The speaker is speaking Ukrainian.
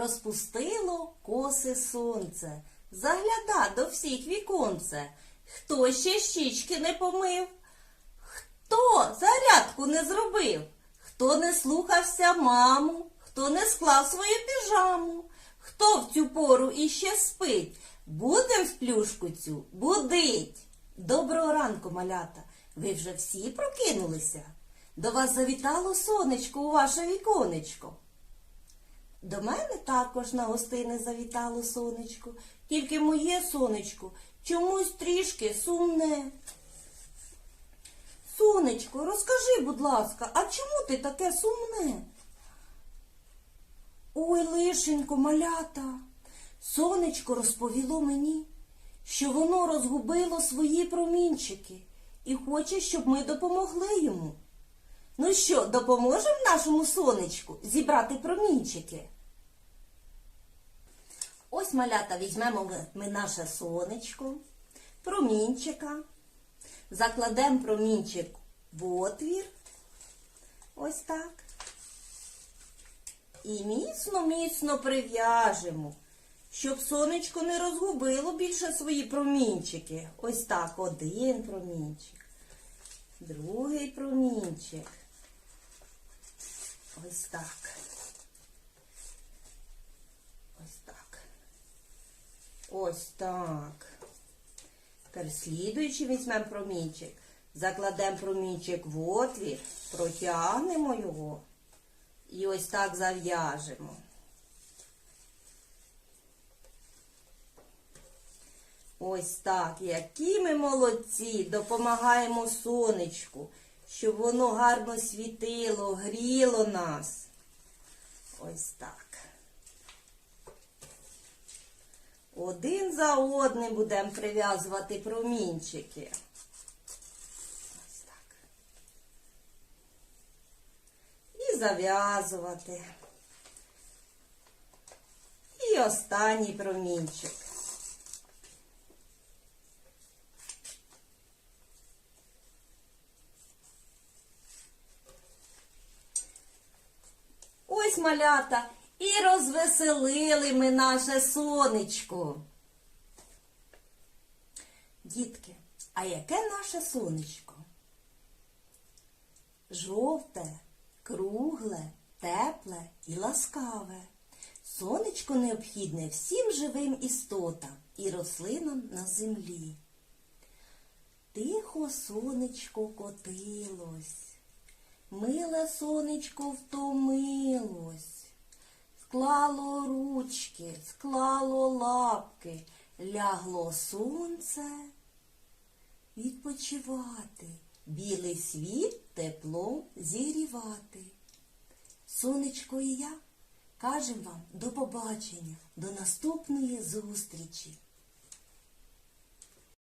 розпустило коси сонце, загляда до всіх віконце. Хто ще щічки не помив? Хто зарядку не зробив? Хто не слухався маму? Хто не склав свою піжаму? Хто в цю пору іще спить? Будем в плюшку цю будить. Доброго ранку, малята. Ви вже всі прокинулися? До вас завітало сонечко у ваше віконечко. До мене також на гостини завітало сонечко, тільки моє сонечко чомусь трішки сумне. Сонечко, розкажи, будь ласка, а чому ти таке сумне? Ой, лишенько, малята, сонечко розповіло мені, що воно розгубило свої промінчики і хоче, щоб ми допомогли йому. Ну що, допоможемо нашому сонечку зібрати промінчики? Ось малята візьмемо ми- наше сонечко, промінчика, закладемо промінчик в отвір. Ось так. І міцно-міцно прив'яжемо, щоб сонечко не розгубило більше свої промінчики. Ось так, один промінчик, другий промінчик. Ось так. Ось так. Ось так. Тепер слідуючи візьмемо промінчик. Закладемо промінчик в отвір, протягнемо його і ось так зав'яжемо. Ось так, які ми молодці, допомагаємо сонечку, щоб воно гарно світило, гріло нас. Ось так. Один за одним будемо прив'язувати промінчики. Ось так. І зав'язувати. І останній промінчик. Ось малята, і розвеселили ми наше сонечко. Дітки, а яке наше сонечко? Жовте, кругле, тепле і ласкаве. Сонечко необхідне всім живим істотам і рослинам на землі. Тихо сонечко котилось. Миле сонечко втомилось, склало ручки, склало лапки, лягло сонце відпочивати, білий світ тепло зігрівати. Сонечко і я кажемо вам до побачення, до наступної зустрічі.